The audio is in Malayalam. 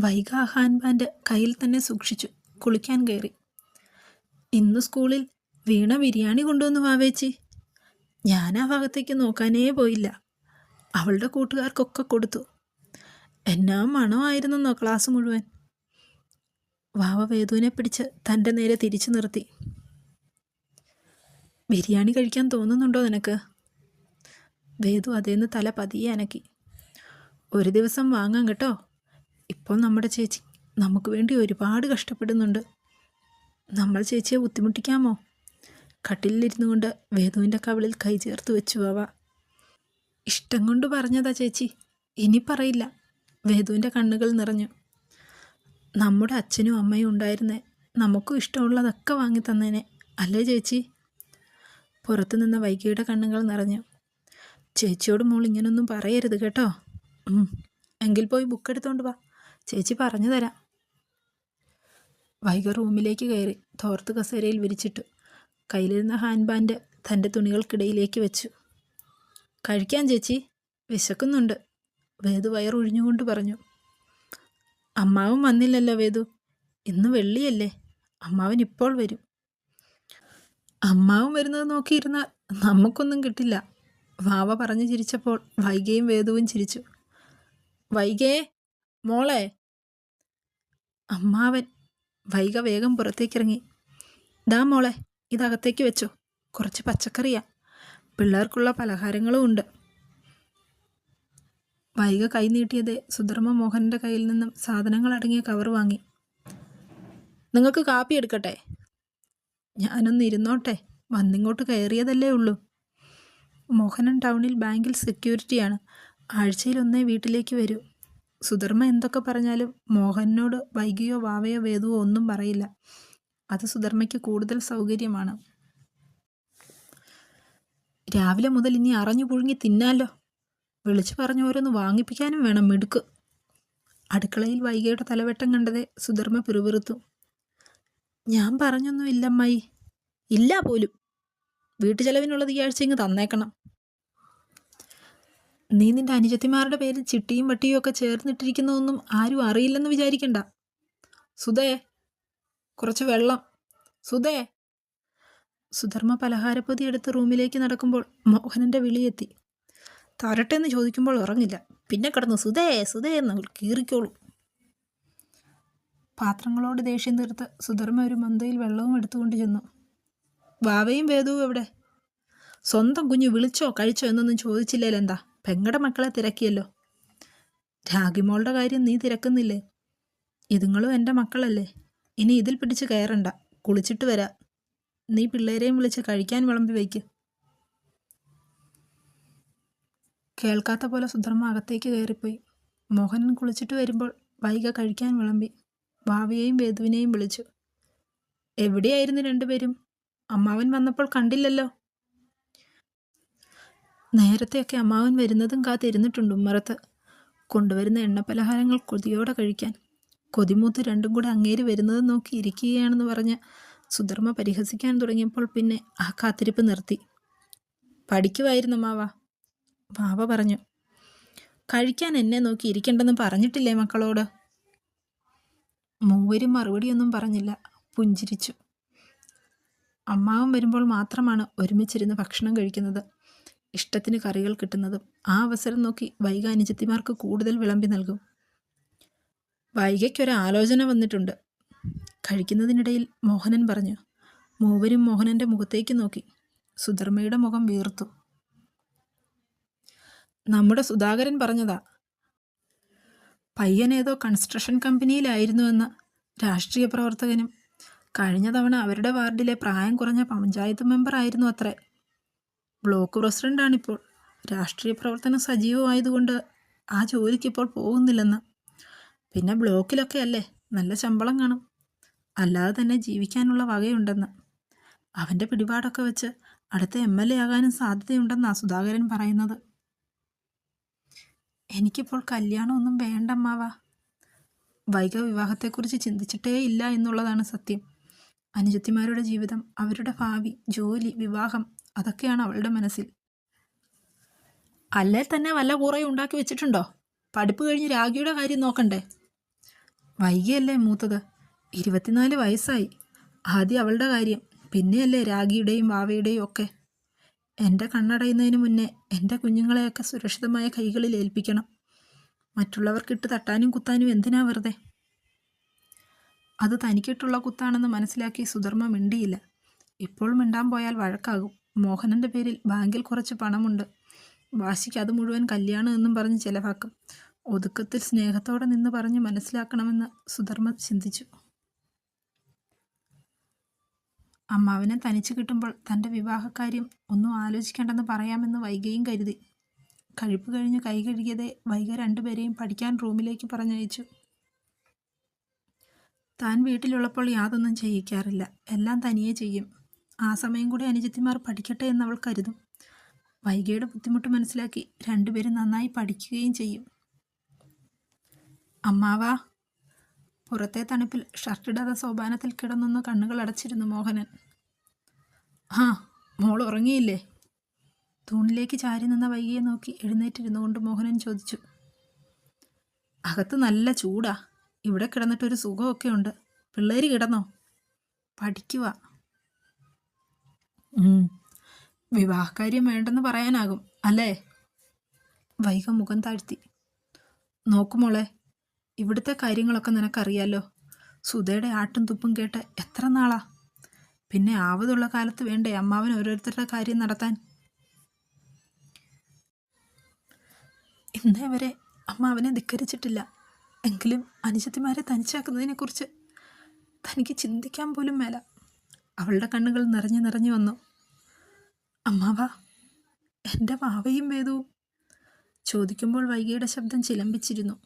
വൈഗ ഹാൻഡ് കയ്യിൽ തന്നെ സൂക്ഷിച്ചു കുളിക്കാൻ കയറി. ഇന്ന് സ്കൂളിൽ വീണ ബിരിയാണി കൊണ്ടുവന്നു വാവേച്ചി ഞാൻ ആ ഭാഗത്തേക്ക് നോക്കാനേ പോയില്ല. അവളുടെ കൂട്ടുകാർക്കൊക്കെ കൊടുത്തു. എന്നാ മണമായിരുന്നെന്നോ ക്ലാസ് മുഴുവൻ? വാവ വേദുവിനെ പിടിച്ച് തന്റെ നേരെ തിരിച്ചു നിർത്തി. ബിരിയാണി കഴിക്കാൻ തോന്നുന്നുണ്ടോ നിനക്ക്? വേദു അതേന്ന് തല പതിയെ അനക്കി. ഒരു ദിവസം വാങ്ങാം കേട്ടോ. ഇപ്പോൾ നമ്മുടെ ചേച്ചി നമുക്ക് വേണ്ടി ഒരുപാട് കഷ്ടപ്പെടുന്നുണ്ട്. നമ്മൾ ചേച്ചിയെ ബുദ്ധിമുട്ടിക്കാമോ? കട്ടിലിരുന്നു കൊണ്ട് വേദുവിന്റെ കവിളിൽ കൈ ചേർത്ത് വെച്ചു വാവ. ഇഷ്ടം കൊണ്ട് പറഞ്ഞതാ ചേച്ചി. ഇനി പറയില്ല. വേദുവിന്റെ കണ്ണുകൾ നിറഞ്ഞു. നമ്മുടെ അച്ഛനും അമ്മയും ഉണ്ടായിരുന്നേ. നമുക്കും ഇഷ്ടമുള്ളതൊക്കെ വാങ്ങി തന്നേനെ. അല്ലേ ചേച്ചി? പുറത്തു നിന്ന വൈകിയുടെ കണ്ണുകൾ നിറഞ്ഞു. ചേച്ചിയോട് മോൾ ഇങ്ങനൊന്നും പറയരുത് കേട്ടോ. എങ്കിൽ പോയി ബുക്ക് എടുത്തോണ്ട് വാ. ചേച്ചി പറഞ്ഞു തരാം. വൈകർ റൂമിലേക്ക് കയറി തോർത്ത് കസേരയിൽ വിരിച്ചിട്ടു. കയ്യിലിരുന്ന ഹാൻഡ് ബാൻഡ് തന്റെ തുണികൾക്കിടയിലേക്ക് വെച്ചു. കഴിക്കാൻ ചേച്ചി വിശക്കുന്നുണ്ട് വേദു വയറൊഴിഞ്ഞുകൊണ്ട് പറഞ്ഞു. അമ്മാവും വന്നില്ലല്ലോ വേദു ഇന്ന് വെള്ളിയല്ലേ അമ്മാവൻ ഇപ്പോൾ വരും. അമ്മാവും വരുന്നത് നോക്കിയിരുന്നാൽ നമുക്കൊന്നും കിട്ടില്ല വാവ പറഞ്ഞു ചിരിച്ചപ്പോൾ വൈകയും വേദുവും ചിരിച്ചു. വൈകേ മോളെ അമ്മാവൻ വൈക വേഗം പുറത്തേക്കിറങ്ങി. ദാ മോളെ ഇതകത്തേക്ക് വെച്ചോ. കുറച്ച് പച്ചക്കറിയാ. പിള്ളേർക്കുള്ള പലഹാരങ്ങളും ഉണ്ട്. വൈക കൈ നീട്ടിയത് സുധർമ്മ മോഹന്റെ കയ്യിൽ നിന്നും സാധനങ്ങൾ അടങ്ങിയ കവർ വാങ്ങി. നിങ്ങൾക്ക് കാപ്പി എടുക്കട്ടെ. ഞാനൊന്ന് ഇരുന്നോട്ടെ. വന്നിങ്ങോട്ട് കയറിയതല്ലേ ഉള്ളൂ. മോഹനൻ ടൗണിൽ ബാങ്കിൽ സെക്യൂരിറ്റിയാണ്. ആഴ്ചയിൽ ഒന്നേ വീട്ടിലേക്ക് വരൂ. സുധർമ്മ എന്തൊക്കെ പറഞ്ഞാലും മോഹനോട് വൈകിയോ വാവയോ വേദുവോ ഒന്നും പറയില്ല. അത് സുധർമ്മയ്ക്ക് കൂടുതൽ സൗകര്യമാണ്. രാവിലെ മുതൽ ഇനി അറിഞ്ഞു പുഴുങ്ങി തിന്നാലോ? വിളിച്ചു പറഞ്ഞു ഓരോന്ന് വാങ്ങിപ്പിക്കാനും വേണം മിടുക്ക്. അടുക്കളയിൽ വൈകിയുടെ തലവെട്ടം കണ്ടതേ സുധർമ്മ പിറുപിറുത്തു. ഞാൻ പറഞ്ഞൊന്നും ഇല്ലമ്മായി. ഇല്ല പോലും. വീട്ടു ചെലവിനുള്ളത് ഈ ആഴ്ച ഇങ്ങ് തന്നേക്കണം. നീ നിന്റെ അനുജത്തിമാരുടെ പേരിൽ ചിട്ടിയും വട്ടിയും ഒക്കെ ചേർന്നിട്ടിരിക്കുന്നതൊന്നും ആരും അറിയില്ലെന്ന് വിചാരിക്കണ്ട. സുധേ കുറച്ച് വെള്ളം. സുധേ. സുധർമ്മ പലഹാരപ്പൊതി എടുത്ത് റൂമിലേക്ക് നടക്കുമ്പോൾ മോഹനന്റെ വിളിയെത്തി തരട്ടെ എന്ന് ചോദിക്കുമ്പോൾ ഉറങ്ങില്ല. പിന്നെ കിടന്ന് സുധേ സുധേ എന്ന് കീറിക്കോളൂ. പാത്രങ്ങളോട് ദേഷ്യം തീർത്ത് സുധർമ്മ ഒരു മന്തയിൽ വെള്ളവും എടുത്തുകൊണ്ട് ചെന്നു. വാവയും വേദവും എവിടെ? സ്വന്തം കുഞ്ഞ് വിളിച്ചോ കഴിച്ചോ എന്നൊന്നും ചോദിച്ചില്ലേൽ എന്താ പെങ്ങടെ മക്കളെ തിരക്കിയല്ലോ. രാഗിമോളുടെ കാര്യം നീ തിരക്കുന്നില്ലേ? ഇതുങ്ങളും എന്റെ മക്കളല്ലേ. ഇനി ഇതിൽ പിടിച്ച് കയറണ്ട. കുളിച്ചിട്ട് വരാ. നീ പിള്ളേരെയും വിളിച്ച് കഴിക്കാൻ വിളമ്പി വയ്ക്ക്. കേൾക്കാത്ത പോലെ സുധർമ്മ അകത്തേക്ക് കയറിപ്പോയി. മോഹനൻ കുളിച്ചിട്ട് വരുമ്പോൾ വൈക കഴിക്കാൻ വിളമ്പി. ഭാവിയെയും വേദുവിനെയും വിളിച്ചു. എവിടെയായിരുന്നു രണ്ടുപേരും? അമ്മാവൻ വന്നപ്പോൾ കണ്ടില്ലല്ലോ. നേരത്തെയൊക്കെ അമ്മാവൻ വരുന്നതും കാത്തിരുന്നിട്ടുണ്ട് ഉമ്മറത്ത്. കൊണ്ടുവരുന്ന എണ്ണപ്പലഹാരങ്ങൾ കൊതിയോടെ കഴിക്കാൻ. കൊതിമൂത്ത് രണ്ടും കൂടെ അങ്ങേര് വരുന്നത് നോക്കി ഇരിക്കുകയാണെന്ന് പറഞ്ഞ് സുധർമ്മ പരിഹസിക്കാൻ തുടങ്ങിയപ്പോൾ പിന്നെ ആ കാത്തിരിപ്പ് നിർത്തി. പഠിക്കുമായിരുന്നു മാവ മാവ പറഞ്ഞു. കഴിക്കാൻ എന്നെ നോക്കി ഇരിക്കണ്ടെന്ന് പറഞ്ഞിട്ടില്ലേ മക്കളോട്? മൂവരും മറുപടിയൊന്നും പറഞ്ഞില്ല. പുഞ്ചിരിച്ചു. അമ്മാവൻ വരുമ്പോൾ മാത്രമാണ് ഒരുമിച്ചിരുന്ന് ഭക്ഷണം കഴിക്കുന്നത്. ഇഷ്ടത്തിന് കറികൾ കിട്ടുന്നതും ആ അവസരം നോക്കി വൈക അനുജത്തിമാർക്ക് കൂടുതൽ വിളമ്പി നൽകും. വൈകയ്ക്കൊരു ആലോചന വന്നിട്ടുണ്ട്. കഴിക്കുന്നതിനിടയിൽ മോഹനൻ പറഞ്ഞു. മൂവരും മോഹനന്റെ മുഖത്തേക്ക് നോക്കി. സുധർമ്മയുടെ മുഖം വീർത്തു. നമ്മുടെ സുധാകരൻ പറഞ്ഞതാ പയ്യനേതോ കൺസ്ട്രക്ഷൻ കമ്പനിയിലായിരുന്നുവെന്ന് രാഷ്ട്രീയ പ്രവർത്തകനും കഴിഞ്ഞ തവണ അവരുടെ വാർഡിലെ പ്രായം കുറഞ്ഞ പഞ്ചായത്ത് മെമ്പറായിരുന്നു അത്രേ. ബ്ലോക്ക് പ്രസിഡന്റാണിപ്പോൾ രാഷ്ട്രീയ പ്രവർത്തനം സജീവമായതുകൊണ്ട് ആ ജോലിക്കിപ്പോൾ പോകുന്നില്ലെന്ന്. പിന്നെ ബ്ലോക്കിലൊക്കെ അല്ലേ? നല്ല ശമ്പളം കാണും. അല്ലാതെ തന്നെ ജീവിക്കാനുള്ള വകയുണ്ടെന്ന്. അവന്റെ പിടിപാടൊക്കെ വെച്ച് അടുത്ത എം എൽ എ ആകാനും സാധ്യതയുണ്ടെന്നാണ് സുധാകരൻ പറയുന്നത്. എനിക്കിപ്പോൾ കല്യാണമൊന്നും വേണ്ടമ്മാവ. വൈക വിവാഹത്തെക്കുറിച്ച് ചിന്തിച്ചിട്ടേ ഇല്ല എന്നുള്ളതാണ് സത്യം. അനുജത്തിമാരുടെ ജീവിതം അവരുടെ ഭാവി ജോലി വിവാഹം അതൊക്കെയാണ് അവളുടെ മനസ്സിൽ. അല്ലേ തന്നെ വല്ല കുറേ ഉണ്ടാക്കി വെച്ചിട്ടുണ്ടോ? പഠിപ്പ് കഴിഞ്ഞ് രാഗിയുടെ കാര്യം നോക്കണ്ടേ? വൈകിയല്ലേ മൂത്തത്. ഇരുപത്തിനാല് വയസ്സായി. ആദ്യം അവളുടെ കാര്യം പിന്നെയല്ലേ രാഗിയുടെയും വാവയുടെയും ഒക്കെ. എന്റെ കണ്ണടയുന്നതിന് മുന്നേ എന്റെ കുഞ്ഞുങ്ങളെയൊക്കെ സുരക്ഷിതമായ കൈകളിൽ ഏൽപ്പിക്കണം. മറ്റുള്ളവർക്കിട്ട് തട്ടാനും കുത്താനും എന്തിനാ വെറുതെ? അത് തനിക്കിട്ടുള്ള കുത്താണെന്ന് മനസ്സിലാക്കി സുധർമ്മ മിണ്ടിയില്ല. ഇപ്പോൾ മിണ്ടാൻ പോയാൽ വഴക്കാകും. മോഹനന്റെ പേരിൽ ബാങ്കിൽ കുറച്ച് പണമുണ്ട്. വാശിക്ക് അത് മുഴുവൻ കല്യാണം എന്നും പറഞ്ഞ് ചെലവാക്കും. ഒതുക്കത്തിൽ സ്നേഹത്തോടെ നിന്ന് പറഞ്ഞ് മനസ്സിലാക്കണമെന്ന് സുധർമ്മ ചിന്തിച്ചു. അമ്മാവനെ തനിച്ച് കിട്ടുമ്പോൾ തന്റെ വിവാഹക്കാര്യം ഒന്നും ആലോചിക്കേണ്ടെന്ന് പറയാമെന്ന് വൈകയും കരുതി. കഴിപ്പ് കഴിഞ്ഞ് കൈ കഴുകിയതേ വൈക രണ്ടുപേരെയും പഠിക്കാൻ റൂമിലേക്ക് പറഞ്ഞയച്ചു. താൻ വീട്ടിലുള്ളപ്പോൾ യാതൊന്നും ചെയ്യിക്കാറില്ല. എല്ലാം തനിയെ ചെയ്യും. ആ സമയം കൂടി അനുജത്തിമാർ പഠിക്കട്ടെ എന്ന് അവൾ കരുതും. വൈകയുടെ ബുദ്ധിമുട്ട് മനസ്സിലാക്കി രണ്ടുപേരും നന്നായി പഠിക്കുകയും ചെയ്യും. അമ്മാവാ. പുറത്തെ തണുപ്പിൽ ഷർട്ടിടാതെ സോപാനത്തിൽ കിടന്നൊന്ന് കണ്ണുകൾ അടച്ചിരുന്നു മോഹനൻ. ആ മോൾ ഉറങ്ങിയില്ലേ? തൂണിലേക്ക് ചാരി നിന്ന വൈകിയെ നോക്കി എഴുന്നേറ്റിരുന്നു കൊണ്ട് മോഹനൻ ചോദിച്ചു. അകത്ത് നല്ല ചൂടാ. ഇവിടെ കിടന്നിട്ടൊരു സുഖമൊക്കെ ഉണ്ട്. പിള്ളേര് കിടന്നോ? പഠിക്കുക വിവാഹകാര്യം വേണ്ടെന്ന് പറയാനാകും അല്ലേ? വൈക മുഖം താഴ്ത്തി. നോക്കുമോളെ ഇവിടുത്തെ കാര്യങ്ങളൊക്കെ നിനക്കറിയാലോ? സുധയുടെ ആട്ടും തുപ്പും കേട്ട് എത്ര നാളാ? പിന്നെ ആവതുള്ള കാലത്ത് വേണ്ടേ അമ്മാവൻ ഓരോരുത്തരുടെ കാര്യം നടത്താൻ? ഇന്നേ വരെ അമ്മാവനെ ധിക്കരിച്ചിട്ടില്ല. എങ്കിലും അനുജത്തിമാരെ തനിച്ചാക്കുന്നതിനെക്കുറിച്ച് തനിക്ക് ചിന്തിക്കാൻ പോലും മേല. അവളുടെ കണ്ണുകൾ നിറഞ്ഞു നിറഞ്ഞു വന്നു. അമ്മാവ എന്റെ വാവയും വേദവും ചോദിക്കുമ്പോൾ വൈകിയുടെ ശബ്ദം ചിലമ്പിച്ചിരുന്നു.